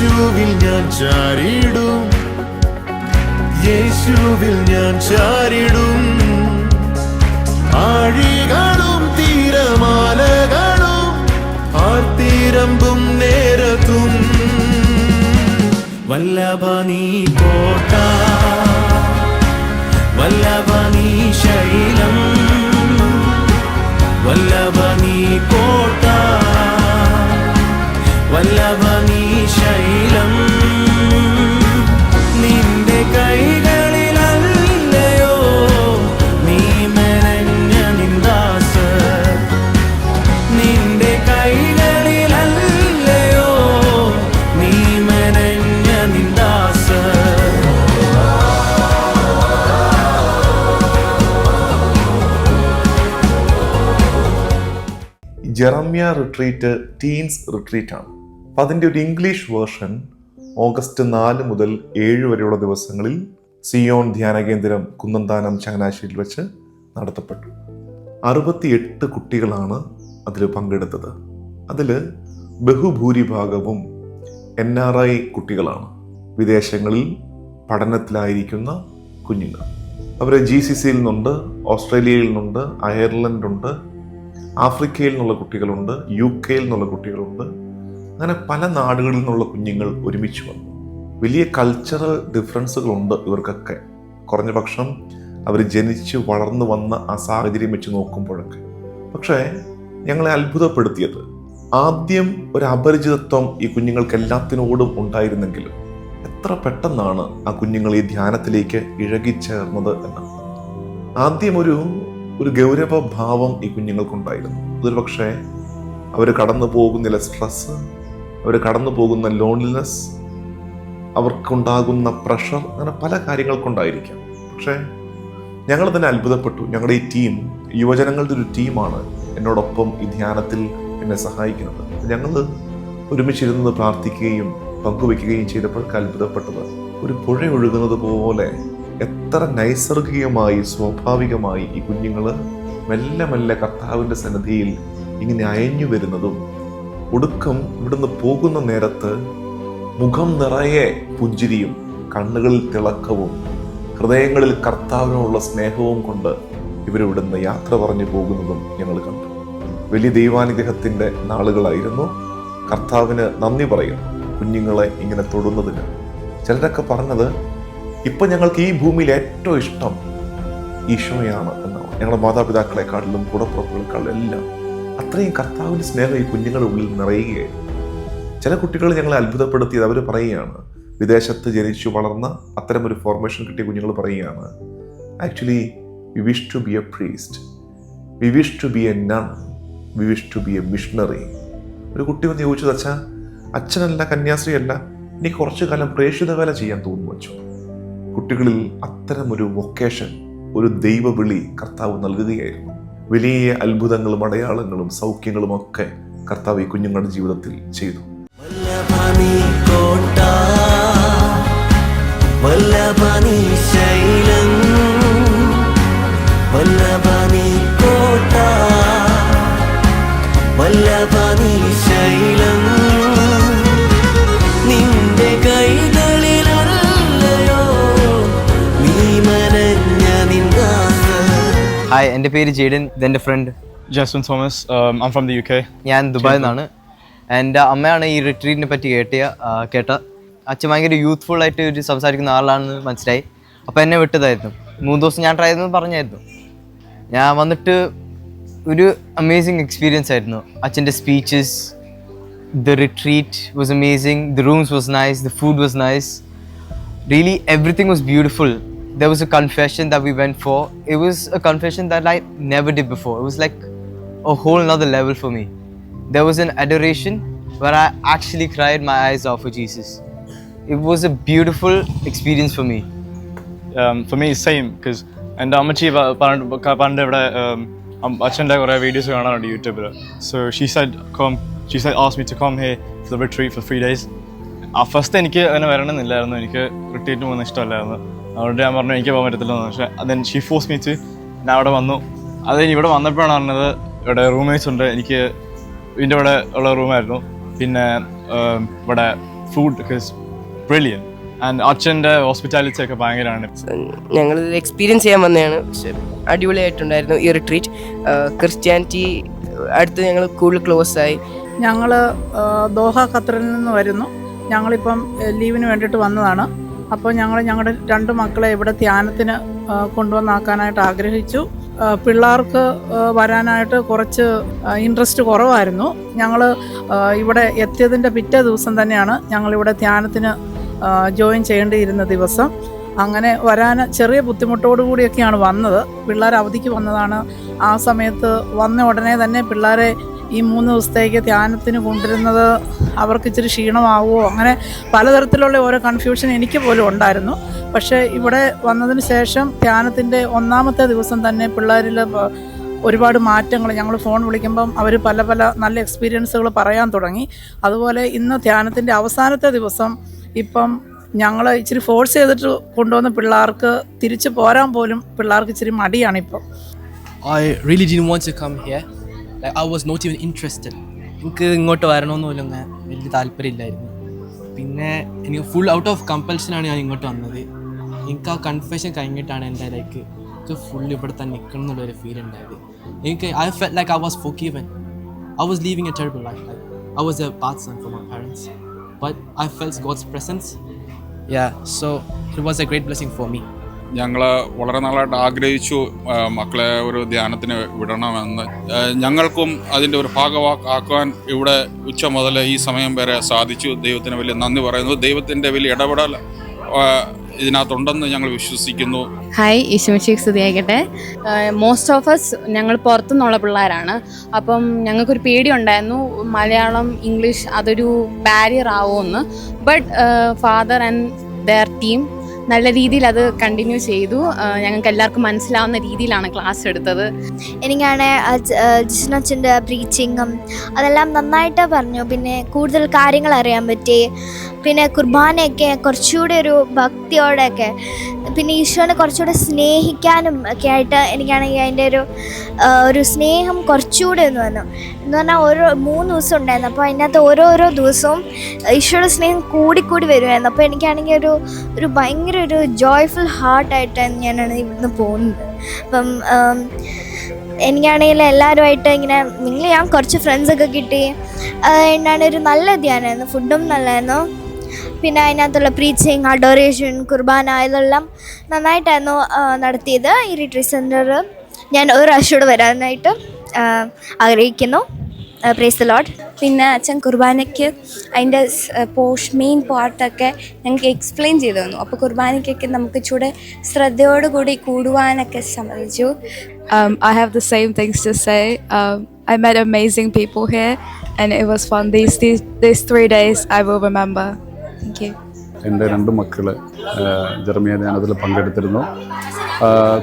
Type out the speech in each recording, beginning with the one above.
യേശുവിൽ ഞാൻ ചാരിടും യേശുവിൽ ഞാൻ ചാരിടും ആഴികളും തീരമാലകളും ആർത്തിരമ്പും നേരത്തും. വല്ലഭാനി കോട്ട വല്ലഭാനി ശൈലം വല്ലഭ റിട്രീറ്റ് ടീൻസ് റിട്രീറ്റ് ആണ്. അപ്പം അതിന്റെ ഒരു ഇംഗ്ലീഷ് വേർഷൻ ഓഗസ്റ്റ് നാല് മുതൽ ഏഴ് വരെയുള്ള ദിവസങ്ങളിൽ സിയോൺ ധ്യാന കേന്ദ്രം കുന്നന്താനം ചങ്ങനാശ്ശേരിയിൽ വെച്ച് നടത്തപ്പെട്ടു. അറുപത്തിയെട്ട് കുട്ടികളാണ് അതിൽ പങ്കെടുത്തത്. അതിൽ ബഹുഭൂരിഭാഗവും എൻ ആർ ഐ കുട്ടികളാണ്. വിദേശങ്ങളിൽ പഠനത്തിലായിരിക്കുന്ന കുഞ്ഞുങ്ങൾ. അവർ ജി സി സിയിൽ നിന്നുണ്ട് ഓസ്ട്രേലിയയിൽ നിന്നുണ്ട് അയർലൻഡുണ്ട് ആഫ്രിക്കയിൽ നിന്നുള്ള കുട്ടികളുണ്ട് യു കെയിൽ നിന്നുള്ള കുട്ടികളുണ്ട്. അങ്ങനെ പല നാടുകളിൽ നിന്നുള്ള കുഞ്ഞുങ്ങൾ ഒരുമിച്ച് വന്നു. വലിയ കൾച്ചറൽ ഡിഫറൻസുകളുണ്ട് ഇവർക്കൊക്കെ. കുറഞ്ഞ പക്ഷം അവർ ജനിച്ച് വളർന്നു വന്ന ആ സാഹചര്യം വെച്ച് നോക്കുമ്പോഴൊക്കെ. പക്ഷേ ഞങ്ങളെ അത്ഭുതപ്പെടുത്തിയത് ആദ്യം ഒരു അപരിചിതത്വം ഈ കുഞ്ഞുങ്ങൾക്ക് എല്ലാത്തിനോടും ഉണ്ടായിരുന്നെങ്കിലും എത്ര പെട്ടെന്നാണ് ആ കുഞ്ഞുങ്ങൾ ഈ ധ്യാനത്തിലേക്ക് ഇഴകിച്ചേർന്നത് എന്ന്. ആദ്യം ഒരു ഒരു ഗൗരവഭാവം ഈ കുഞ്ഞുങ്ങൾക്കുണ്ടായിരുന്നു. അതൊരു പക്ഷേ അവർ കടന്നു പോകുന്ന സ്ട്രെസ് അവർ കടന്നു പോകുന്ന ലോൺലിനെസ് അവർക്കുണ്ടാകുന്ന പ്രഷർ അങ്ങനെ പല കാര്യങ്ങൾക്കുണ്ടായിരിക്കാം. പക്ഷേ ഞങ്ങൾ തന്നെ അത്ഭുതപ്പെട്ടു. ഞങ്ങളുടെ ഈ ടീം യുവജനങ്ങളുടെ ഒരു ടീമാണ് എന്നോടൊപ്പം ഈ ധ്യാനത്തിൽ എന്നെ സഹായിക്കുന്നത്. ഞങ്ങൾ ഒരുമിച്ചിരുന്നത് പ്രാർത്ഥിക്കുകയും പങ്കുവെക്കുകയും ചെയ്തപ്പോഴൊക്കെ അത്ഭുതപ്പെട്ടത്. ഒരു പുഴ ഒഴുകുന്നത് പോലെ എത്ര നൈസർഗികമായി സ്വാഭാവികമായി ഈ കുഞ്ഞുങ്ങൾ മെല്ലെ മെല്ലെ കർത്താവിന്റെ സന്നിധിയിൽ ഇങ്ങനെ അയഞ്ഞു വരുന്നതും ഒടുക്കം ഇവിടുന്ന് പോകുന്ന നേരത്ത് മുഖം നിറയെ പുഞ്ചിരിയും കണ്ണുകളിൽ തിളക്കവും ഹൃദയങ്ങളിൽ കർത്താവിനോടുള്ള സ്നേഹവും കൊണ്ട് ഇവരിവിടുന്ന് യാത്ര പറഞ്ഞു പോകുന്നതും ഞങ്ങൾ കണ്ടു. വലിയ ദൈവാനുഗ്രഹത്തിന്റെ നാളുകളായിരുന്നു. കർത്താവിന് നന്ദി പറയും കുഞ്ഞുങ്ങളെ ഇങ്ങനെ തൊടുന്നതിന്. ചിലരൊക്കെ പറഞ്ഞത് ഇപ്പൊ ഞങ്ങൾക്ക് ഈ ഭൂമിയിൽ ഏറ്റവും ഇഷ്ടം ഈശോയാണ് എന്നാണ്. ഞങ്ങളുടെ മാതാപിതാക്കളെക്കാട്ടിലും കൂടപ്പുറപ്പുകളെക്കാളും എല്ലാം അത്രയും കർത്താവിന്റെ സ്നേഹം ഈ കുഞ്ഞുങ്ങളുടെ ഉള്ളിൽ നിറയുകയായിരുന്നു ചില കുട്ടികൾ ഞങ്ങളെ അത്ഭുതപ്പെടുത്തിയത് അവർ പറയുകയാണ് വിദേശത്ത് ജനിച്ചു വളർന്ന അത്തരം ഒരു ഫോർമേഷൻ കിട്ടിയ കുഞ്ഞുങ്ങൾ പറയുകയാണ് actually we wish to be a priest we wish to be a nun we wish to be a missionary ഒരു കുട്ടി വന്ന് ചോദിച്ചത് അച്ഛാ അച്ഛനല്ല കന്യാസ്ത്രീയല്ല. ഇനി കുറച്ചു കാലം പ്രേക്ഷിത വേല ചെയ്യാൻ തോന്നുന്നു വെച്ചു കുട്ടികളിൽ അത്തരമൊരു വൊക്കേഷൻ ഒരു ദൈവവിളി കർത്താവ് നൽകുകയായിരുന്നു. വലിയ അത്ഭുതങ്ങളും അടയാളങ്ങളും സൗഖ്യങ്ങളും ഒക്കെ കർത്താവ് ഈ കുഞ്ഞുങ്ങളുടെ ജീവിതത്തിൽ ചെയ്തു. വല്ലഭനി കോട്ട വല്ലഭനി ഹായ് എന്റെ പേര് ജെയ്ഡൻ ഇതെന്റെ friend Jasmine Thomas I'm from the U K ഞാൻ ദുബായിൽ നിന്നാണ്. എന്റെ അമ്മയാണ് ഈ റിട്രീറ്റിനെ പറ്റി കേട്ടിയ കേട്ട. അച്ഛൻ ഭയങ്കര യൂത്ത്ഫുൾ ആയിട്ട് ഒരു സംസാരിക്കുന്ന ആളാണെന്ന് മനസ്സിലായി. അപ്പോൾ എന്നെ വിട്ടതായിരുന്നു. മൂന്ന് ദിവസം ഞാൻ ട്രൈ ചെയ്തെന്ന് പറഞ്ഞായിരുന്നു. ഞാൻ വന്നിട്ട് ഒരു അമേസിങ് എക്സ്പീരിയൻസ് ആയിരുന്നു. അച്ഛന്റെ speeches the retreat was amazing the rooms was nice the food was nice really everything was beautiful. there was a confession that we went for it was a confession that i never did before it was like a whole nother level for me there was an adoration where i actually cried my eyes out for jesus it was a beautiful experience for me Um, for me, same because എൻ്റെ അമ്മച്ചി പ- പണ്ട് ക- പണ്ട് ഇവിടെ um, അം- അച്ഛൻ്റെ കുറേ videos കാണാറുണ്ട് യൂട്യൂബിൽ so she said come she said ask me to come here for the retreat for three days ആ ഫസ്റ്റ് എനിക്ക് അങ്ങനെ വരണമെന്നില്ലായിരുന്നു എനിക്ക് റിട്രീറ്റ് പോകുന്ന ഇഷ്ടമല്ലായിരുന്നു അതുകൊണ്ട് ഞാൻ പറഞ്ഞു എനിക്ക് പോകാൻ പറ്റത്തില്ലെന്ന് പക്ഷേ അതെ ഷീ ഫോസ് മീച്ച് ഞാൻ അവിടെ വന്നു. അത് ഇവിടെ വന്നപ്പോഴാണ് അറിഞ്ഞത് ഇവിടെ റൂംമേറ്റ്സ് ഉണ്ട്. എനിക്ക് ഇതിന്റെ ഇവിടെ ഉള്ള റൂമായിരുന്നു പിന്നെ ഇവിടെ ഫുഡ് ബ്രില്യൻ ആൻഡ് അച്ഛന്റെ ഹോസ്പിറ്റാലിറ്റി ഒക്കെ ഭയങ്കരമാണ്. ഞങ്ങൾ എക്സ്പീരിയൻസ് ചെയ്യാൻ വന്നതാണ്. പക്ഷേ അടിപൊളിയായിട്ടുണ്ടായിരുന്നു ഈ റിട്രീറ്റ് ക്രിസ്ത്യാനിറ്റി അടുത്ത് ഞങ്ങൾ കൂടുതൽ ക്ലോസ് ആയി. ഞങ്ങൾ ദോഹ ഖത്തറിൽ നിന്ന് വരുന്നു. ഞങ്ങളിപ്പം ലീവിന് വേണ്ടിയിട്ട് വന്നതാണ്. അപ്പോൾ ഞങ്ങൾ ഞങ്ങളുടെ രണ്ട് മക്കളെ ഇവിടെ ധ്യാനത്തിന് കൊണ്ടുവന്നാക്കാനായിട്ട് ആഗ്രഹിച്ചു. പിള്ളേർക്ക് വരാനായിട്ട് കുറച്ച് ഇൻട്രസ്റ്റ് കുറവായിരുന്നു. ഞങ്ങൾ ഇവിടെ എത്തിയതിന്റെ പിറ്റേ ദിവസം തന്നെയാണ് ഞങ്ങളിവിടെ ധ്യാനത്തിന് ജോയിൻ ചെയ്യേണ്ടിയിരുന്ന ദിവസം. അങ്ങനെ വരാൻ ചെറിയ ബുദ്ധിമുട്ടോടു കൂടിയൊക്കെയാണ് വന്നത്. പിള്ളേർ അവധിക്ക് വന്നതാണ്. ആ സമയത്ത് വന്ന ഉടനെ തന്നെ പിള്ളേരെ ഈ മൂന്ന് ദിവസത്തേക്ക് ധ്യാനത്തിന് കൊണ്ടുവരുന്നത് അവർക്ക് ഇച്ചിരി ക്ഷീണമാവുമോ? അങ്ങനെ പലതരത്തിലുള്ള ഓരോ കൺഫ്യൂഷൻ എനിക്ക് പോലും ഉണ്ടായിരുന്നു. പക്ഷേ ഇവിടെ വന്നതിന് ശേഷം ധ്യാനത്തിന്റെ ഒന്നാമത്തെ ദിവസം തന്നെ പിള്ളേരിൽ ഒരുപാട് മാറ്റങ്ങൾ ഞങ്ങൾ ഫോൺ വിളിക്കുമ്പം അവർ പല പല നല്ല എക്സ്പീരിയൻസുകൾ പറയാൻ തുടങ്ങി. അതുപോലെ ഇന്ന് ധ്യാനത്തിന്റെ അവസാനത്തെ ദിവസം ഇപ്പം ഞങ്ങൾ ഇച്ചിരി ഫോഴ്സ് ചെയ്തിട്ട് കൊണ്ടുവന്ന പിള്ളേർക്ക് തിരിച്ചു പോരാൻ പോലും പിള്ളേർക്ക് ഇച്ചിരി മടിയാണിപ്പം. I really didn't want to come here. I was not even interested. എനിക്ക് ഇങ്ങോട്ട് വരണമെന്ന് പോലും അങ്ങനെ വലിയ താല്പര്യമില്ലായിരുന്നു. പിന്നെ എനിക്ക് ഫുൾ ഔട്ട് ഓഫ് കമ്പൽഷനാണ് ഞാൻ ഇങ്ങോട്ട് വന്നത്. എനിക്ക് ആ കൺഫ്യൂഷൻ കഴിഞ്ഞിട്ടാണ് എന്റെ ലൈക്ക് എനിക്ക് ഫുൾ ഇവിടെ തന്നെ നിൽക്കണം എന്നുള്ളൊരു ഫീൽ ഉണ്ടായത്. എനിക്ക് I felt like I was forgiven I was living a terrible life like I was a bad son for my parents but I felt God's presence yeah so it was a great blessing for me ഞങ്ങൾ വളരെ നാളായിട്ട് ആഗ്രഹിച്ചു മക്കളെ ഒരു ധ്യാനത്തിന് വിടണമെന്ന്. ഞങ്ങൾക്കും അതിന്റെ ഒരു ഭാഗമാക്കാൻ ഇവിടെ ഉച്ച മുതൽ ഈ സമയം വരെ സാധിച്ചു. ദൈവത്തിന് വലിയ നന്ദി പറയുന്നു. ദൈവത്തിന്റെ വലിയ ഇടപെടൽ ഇതിനകത്തുണ്ടെന്ന് ഞങ്ങൾ വിശ്വസിക്കുന്നു. ഹായ് ഈശോമിശിക്ക് സ്തുതിയായിക്കട്ടെ മോസ്റ്റ് ഓഫ് അസ് ഞങ്ങൾ പുറത്തുനിന്നുള്ള പിള്ളേരാണ്. അപ്പം ഞങ്ങൾക്കൊരു പേടി ഉണ്ടായിരുന്നു മലയാളം ഇംഗ്ലീഷ് അതൊരു ബാരിയർ ആവുമെന്ന്. But father and their team നല്ല രീതിയിൽ അത് കണ്ടിന്യൂ ചെയ്തു. ഞങ്ങൾക്ക് എല്ലാവർക്കും മനസ്സിലാവുന്ന രീതിയിലാണ് ക്ലാസ് എടുത്തത്. എനിക്കാണ് ജിഷ്ണച്ചന്റെ ബ്രീച്ചിങ്ങും അതെല്ലാം നന്നായിട്ട് പറഞ്ഞു. പിന്നെ കൂടുതൽ കാര്യങ്ങൾ അറിയാൻ പറ്റി. പിന്നെ കുർബാനയൊക്കെ കുറച്ചുകൂടി ഒരു ഭക്തിയോടെയൊക്കെ പിന്നെ ഈശോനെ കുറച്ചുകൂടെ സ്നേഹിക്കാനും ഒക്കെ ആയിട്ട് എനിക്കാണെങ്കിൽ അതിന്റെ ഒരു ഒരു സ്നേഹം കുറച്ചുകൂടെ ഒന്ന് വന്നു. എന്ന് പറഞ്ഞാൽ ഓരോ മൂന്ന് ദിവസം ഉണ്ടായിരുന്നു. അപ്പോൾ അതിനകത്ത് ഓരോരോ ദിവസവും ഈശോയുടെ സ്നേഹം കൂടിക്കൂടി വരുമായിരുന്നു. അപ്പോൾ എനിക്കാണെങ്കിൽ ഒരു ഒരു ഭയങ്കര ഒരു ജോയ്ഫുൾ ഹാർട്ടായിട്ട് ഞാനാണ് ഇവിടുന്ന് പോകുന്നത്. അപ്പം എനിക്കാണെങ്കിൽ എല്ലാവരുമായിട്ട് ഇങ്ങനെ നിങ്ങൾ ഞാൻ കുറച്ച് ഫ്രണ്ട്സൊക്കെ കിട്ടി. എന്നാണ് ഒരു നല്ല ധ്യാനമായിരുന്നു ഫുഡും നല്ലതായിരുന്നു പിന്നെ അതിനകത്തുള്ള പ്രീച്ചിങ് അഡോറേഷൻ കുർബാന ഇതെല്ലാം നന്നായിട്ടായിരുന്നു നടത്തിയത് ഈ റിട്രീറ്റ് സെന്റർ ഞാൻ ഒരു പ്രാവശ്യം വരാനായിട്ട് ആഗ്രഹിക്കുന്നു. പ്രേസ് ദ ലോഡ് പിന്നെ അച്ഛൻ കുർബാനയ്ക്ക് അതിന്റെ പോഷ് മെയിൻ പാർട്ടൊക്കെ ഞങ്ങൾക്ക് എക്സ്പ്ലെയിൻ ചെയ്തു തന്നു. അപ്പോൾ കുർബാനയ്ക്കൊക്കെ നമുക്ക് ചൂടെ ശ്രദ്ധയോടുകൂടി കൂടുവാനൊക്കെ സമ്മതിച്ചു. I have the same things to say I met I people amazing and it was it these these These these days three days I will remember. Thank you. എന്റെ രണ്ട് മക്കൾ ജർമ്മിയ ധ്യാനത്തിൽ പങ്കെടുത്തിരുന്നു.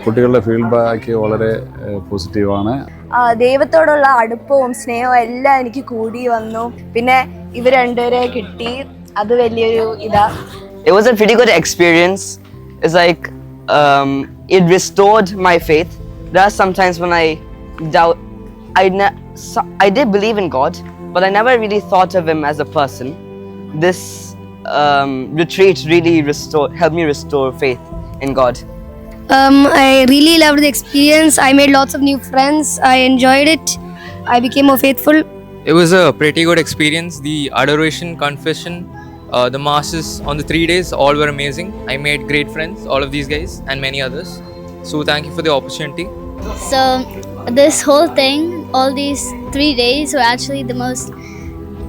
കുട്ടികളുടെ ഫീഡ്ബാക്ക് വളരെ പോസിറ്റീവാണ് ദൈവത്തോടുള്ള അടുപ്പവും സ്നേഹവും എല്ലാം എനിക്ക് കൂടി വന്നു പിന്നെ ഇവർ രണ്ടുപേരെ കിട്ടി അത് വലിയൊരു ഇതാ It was a pretty good experience. It's like um, it restored my faith. There are sometimes when I doubt. I ne- I did believe in God, but I never really thought of Him as a person. This um, retreat really restored, helped me restore faith in God. Um, I really loved the experience. I made lots of new friends. I enjoyed it. I became more faithful. It was a pretty good experience. The adoration, confession, uh, the masses on the three days all were amazing. I made great friends, all of these guys and many others. So thank you for the opportunity. So, this whole thing, all these three days were actually the most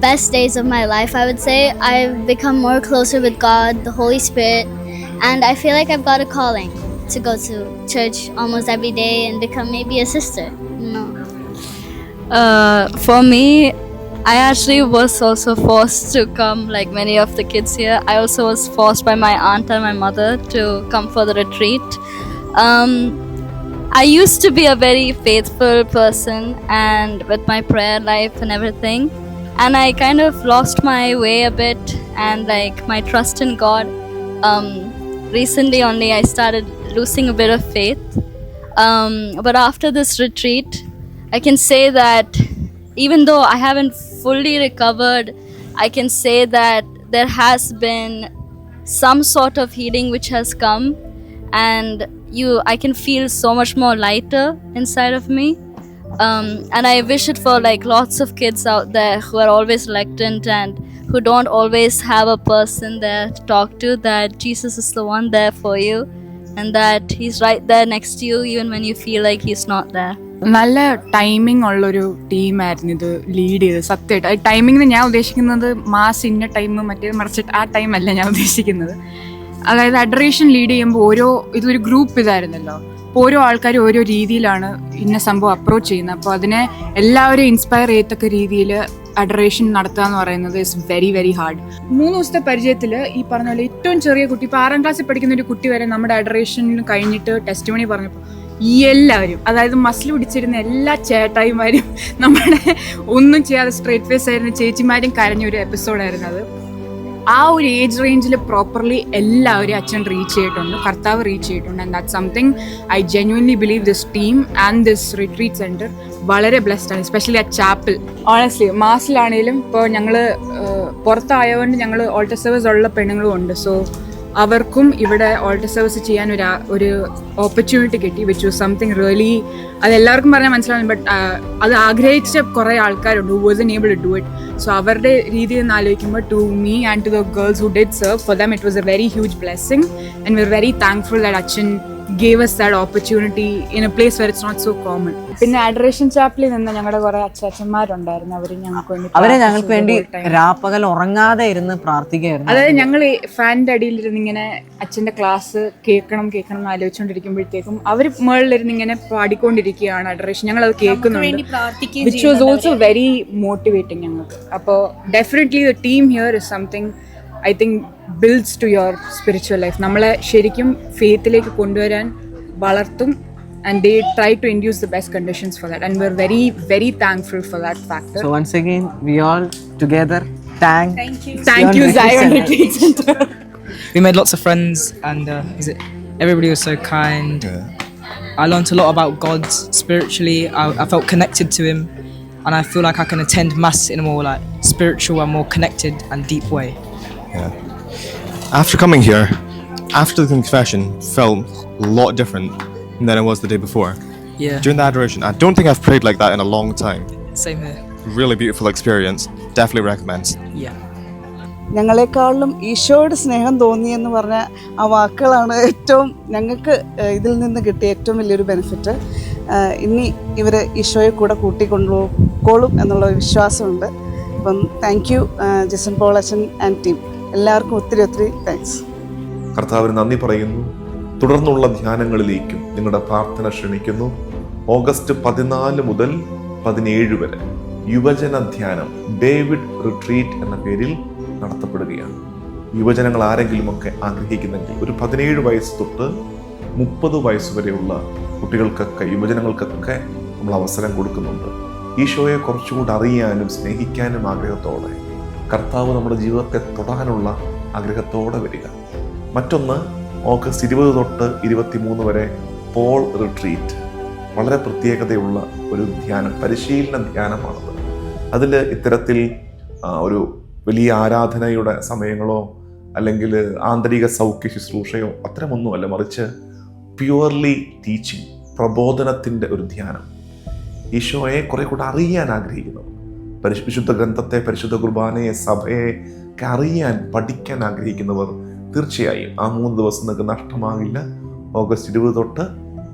best days of my life. I would say I've become more closer with God, the Holy Spirit, and I feel like I've got a calling to go to church almost every day and become maybe a sister. Know. Uh, for me, I actually was also forced to come, like many of the kids here. I also was forced by my aunt and my mother to come for the retreat. Um, I used to be a very faithful person, and with my prayer life and everything, and I kind of lost my way a bit. and like my trust in God. Um, recently, only I started losing a bit of faith. Um, but after this retreat, I can say that even though I haven't fully recovered, I can say that there has been some sort of healing which has come and you i can feel so much more lighter inside of me um, and i wish it for like lots of kids out there who are always reluctant and who don't always have a person there to talk to that jesus is the one there for you and that he's right there next to you even when you feel like he's not there. നല്ല timing ഉള്ളൊരു ടീമായിരുന്നു ഇത് lead ചെയ്തത് സത്യമായിട്ട്. Timing ഞാൻ ഉദ്ദേശിക്കുന്നത് mass ഇന്ന time മറ്റേത് മറിച്ചിട്ട് ആ ടൈം അല്ല ഞാൻ ഉദ്ദേശിക്കുന്നത്. അതായത് അഡറേഷൻ ലീഡ് ചെയ്യുമ്പോൾ ഓരോ ഇതൊരു ഗ്രൂപ്പ് ഇതായിരുന്നല്ലോ. അപ്പോൾ ഓരോ ആൾക്കാരും ഓരോ രീതിയിലാണ് ഇന്ന സംഭവം അപ്രോച്ച് ചെയ്യുന്നത്. അപ്പോൾ അതിനെ എല്ലാവരും ഇൻസ്പയർ ചെയ്യത്തക്ക രീതിയിൽ അഡറേഷൻ നടത്തുക എന്ന് പറയുന്നത് ഇസ് വെരി വെരി ഹാർഡ് മൂന്ന് ദിവസത്തെ പരിചയത്തിൽ ഈ പറഞ്ഞ പോലെ ഏറ്റവും ചെറിയ കുട്ടി ഇപ്പോൾ ആറാം ക്ലാസ്സിൽ പഠിക്കുന്ന ഒരു കുട്ടി വരെ നമ്മുടെ അഡറേഷനിൽ കഴിഞ്ഞിട്ട് ടെസ്റ്റ് മണി പറഞ്ഞപ്പോൾ എല്ലാവരും അതായത് മസിൽ പിടിച്ചിരുന്ന എല്ലാ ചേട്ടായിമാരും നമ്മുടെ ഒന്നും ചെയ്യാതെ സ്ട്രേറ്റ് ഫേസ് ആയിരുന്ന ചേച്ചിമാരും കരഞ്ഞ ഒരു എപ്പിസോഡായിരുന്നു അത്. ആ ഒരു ഏജ് റേഞ്ചിൽ പ്രോപ്പർലി എല്ലാവരും അച്ഛൻ റീച്ച് ചെയ്തിട്ടുണ്ട് ഭർത്താവ് റീച്ച് ചെയ്തിട്ടുണ്ട്. And that something I genuinely believe this team and this retreat centre വളരെ ബ്ലെസ്ഡ് ആണ് എസ്പെഷ്യലി ആ ചാപ്പിൽ ഓണസ്റ്റ്ലി മാസിലാണെങ്കിലും ഇപ്പോൾ ഞങ്ങൾ പുറത്തായതുകൊണ്ട് ഞങ്ങൾ ഓൾട്ടർ സർവീസ് ഉള്ള പെണ്ണുങ്ങളും ഉണ്ട്. സോ അവർക്കും ഇവിടെ ഓൾട്ടർ സർവീസ് ചെയ്യാൻ ഒരു ഒരു ഓപ്പർച്യൂണിറ്റി കിട്ടി വിച്ച് വാസ് സംതിങ് റിയലി അത് എല്ലാവർക്കും പറഞ്ഞാൽ മനസ്സിലാവും ബട്ട് അത് ആഗ്രഹിച്ച കുറേ ആൾക്കാരുണ്ട് who was able to do it so അവരുടെ രീതിയിൽ നിന്ന് ആലോചിക്കുമ്പോൾ to me and to the girls who did serve for them it was a very huge blessing and we are very thankful that Achan gave us that opportunity in a place where it's not so common പിന്നെ adoration ചാപ്പിളിൽ നിന്ന് ഞങ്ങളുടെ കുറെ അച്ചാച്ചന്മാരുണ്ടായിരുന്നു. അവർ ഞങ്ങൾക്ക് വേണ്ടി അവരെ ഞങ്ങൾക്ക് വേണ്ടി. രാപ്പകൽ ഉറങ്ങാതെ ഇരുന്ന് പ്രാർത്ഥിക്കുകയായിരുന്നു. അതായത് ഞങ്ങൾ ഫാനിന്റെ അടിയിലിരുന്ന് ഇങ്ങനെ അച്ഛന്റെ ക്ലാസ് കേൾക്കണം കേൾക്കണം എന്ന് ആലോചിച്ചുകൊണ്ടിരിക്കുമ്പോഴത്തേക്കും അവർ മുകളിലിരുന്ന് ഇങ്ങനെ പാടിക്കൊണ്ടിരിക്കുകയാണ് അഡറേഷൻ ഞങ്ങൾ അത് കേൾക്കുന്നുണ്ട്. Which was also very motivating ഞങ്ങൾക്ക്. അപ്പോൾ definitely the team here is something I think Builds to your spiritual life നമ്മളെ ശരിക്കും ഫെയ്ത്തിലേക്ക് കൊണ്ടുവരാൻ വളർത്തും and they try to induce the best conditions for that and we are very very thankful for that factor So once again, we all together thank. Thank you Zion Retreat Center. We made lots of friends, and uh, is it everybody was so kind. I learned a lot about God spiritually. I, I felt connected to Him, and I feel like I can attend mass in a more like spiritual and more connected and deep way. After coming here, after the confession, felt a lot different than it was the day before. Yeah, During the adoration, I don't think I've prayed like that in a long time. same here. Really beautiful experience. Definitely recommend. Yeah. ഞങ്ങളെക്കാളിലും ഈശോയുടെ സ്നേഹം തോന്നിയെന്ന് പറഞ്ഞ ആ വാക്കുകളാണ് ഏറ്റവും ഞങ്ങൾക്ക് ഇതിൽ നിന്ന് കിട്ടിയ ഏറ്റവും വലിയൊരു ബെനിഫിറ്റ് ഇനി ഇവർ ഈശോയെ കൂടെ കൂട്ടിക്കൊണ്ടുപോയിക്കോളും എന്നുള്ള വിശ്വാസമുണ്ട് അപ്പം thank you Jison Polachan and team എല്ലാവർക്കും ഒത്തിരി ഒത്തിരി താങ്ക്സ് കർത്താവിന് നന്ദി പറയുന്നു. തുടർന്നുള്ള ധ്യാനങ്ങളിലേക്കും നിങ്ങളുടെ പ്രാർത്ഥന ക്ഷണിക്കുന്നു. ഓഗസ്റ്റ് പതിനാല് മുതൽ പതിനേഴ് വരെ യുവജന ധ്യാനം ഡേവിഡ് റിട്രീറ്റ് എന്ന പേരിൽ നടത്തപ്പെടുകയാണ്. യുവജനങ്ങൾ ആരെങ്കിലുമൊക്കെ ആഗ്രഹിക്കുന്നെങ്കിൽ ഒരു പതിനേഴ് വയസ്സ് തൊട്ട് മുപ്പത് വയസ്സ് വരെയുള്ള കുട്ടികൾക്കൊക്കെ യുവജനങ്ങൾക്കൊക്കെ നമ്മൾ അവസരം കൊടുക്കുന്നുണ്ട്. ഈശോയെ കുറച്ചുകൂടി അറിയാനും സ്നേഹിക്കാനും ആഗ്രഹത്തോടെ കർത്താവ് നമ്മുടെ ജീവിതത്തെ തൊടാനുള്ള ആഗ്രഹത്തോടെ വരിക. മറ്റൊന്ന് ഓഗസ്റ്റ് ഇരുപത് തൊട്ട് ഇരുപത്തിമൂന്ന് വരെ പോൾ റിട്രീറ്റ് വളരെ പ്രത്യേകതയുള്ള ഒരു ധ്യാനം പരിശീലന ധ്യാനമാണത്. അതിൽ ഇത്തരത്തിൽ ഒരു വലിയ ആരാധനയുടെ സമയങ്ങളോ അല്ലെങ്കിൽ ആന്തരിക സൗഖ്യ ശുശ്രൂഷയോ അത്തരമൊന്നുമല്ല. മറിച്ച് പ്യുവർലി ടീച്ചിങ് പ്രബോധനത്തിന്റെ ഒരു ധ്യാനം. ഈശോയെ കുറെ കൂടെ അറിയാൻ ആഗ്രഹിക്കുന്നു. പരിശു വിശുദ്ധ ഗ്രന്ഥത്തെ പരിശുദ്ധ കുർബാനയെ സഭയെ അറിയാൻ പഠിക്കാൻ ആഗ്രഹിക്കുന്നവർ തീർച്ചയായും ആ മൂന്ന് ദിവസം നിങ്ങൾക്ക് നഷ്ടമാകില്ല. ഓഗസ്റ്റ് ഇരുപത് തൊട്ട്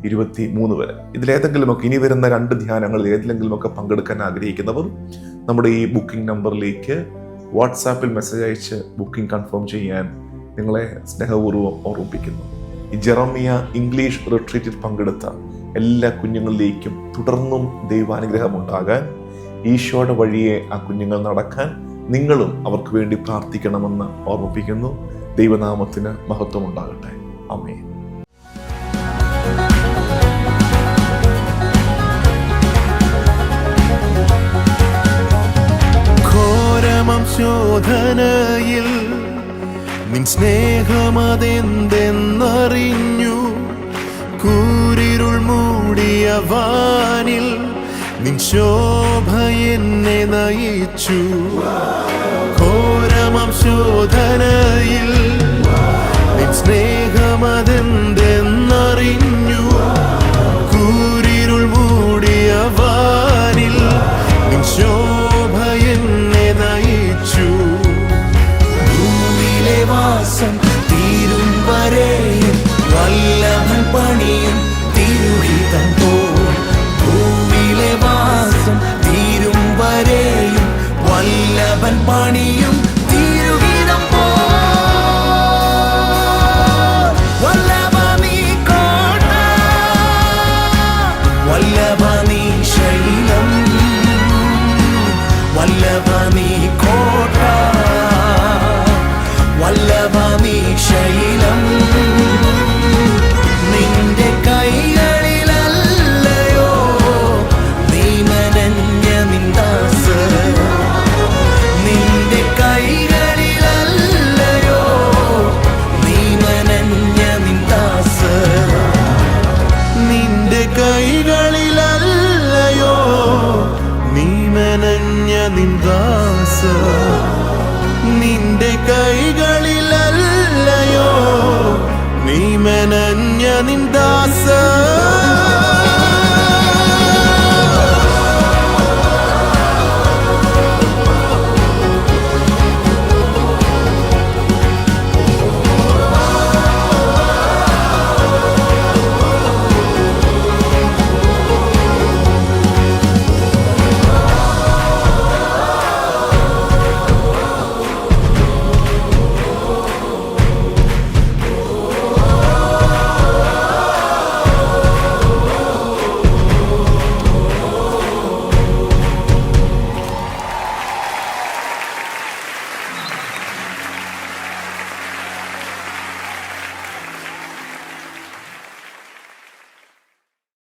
ഇരുപത്തി മൂന്ന് വരെ ഇതിലേതെങ്കിലുമൊക്കെ ഇനി വരുന്ന രണ്ട് ധ്യാനങ്ങളിൽ ഏതിലെങ്കിലുമൊക്കെ പങ്കെടുക്കാൻ ആഗ്രഹിക്കുന്നവർ നമ്മുടെ ഈ ബുക്കിംഗ് നമ്പറിലേക്ക് വാട്സാപ്പിൽ മെസ്സേജ് അയച്ച് ബുക്കിംഗ് കൺഫേം ചെയ്യാൻ നിങ്ങളെ സ്നേഹപൂർവം ഓർമ്മിപ്പിക്കുന്നു. ഈ ജെറമിയ ഇംഗ്ലീഷ് റിട്രീറ്റിൽ പങ്കെടുത്ത എല്ലാ കുഞ്ഞുങ്ങളിലേക്കും തുടർന്നും ദൈവാനുഗ്രഹം ഉണ്ടാകാൻ ഈശോയുടെ വഴിയെ ആ കുഞ്ഞുങ്ങൾ നടക്കാൻ നിങ്ങളും അവർക്ക് വേണ്ടി പ്രാർത്ഥിക്കണമെന്ന് ഓർമ്മിപ്പിക്കുന്നു. ദൈവനാമത്തിന് മഹത്വം ഉണ്ടാകട്ടെ. അമ്മേ ഘോരമം ശോധനയിൽ നിൻ സ്നേഹമതെന്തെന്നറിഞ്ഞു കൂരിരുൾ മൂടിയ വാനിൽ നിൻ ശോഭ എന്നെ നയിച്ചു ഘോരമം ശോധനയിൽ നിൻ സ്നേഹമതെന്തെന്നറിഞ്ഞു വല്ലഭൻ പണിയും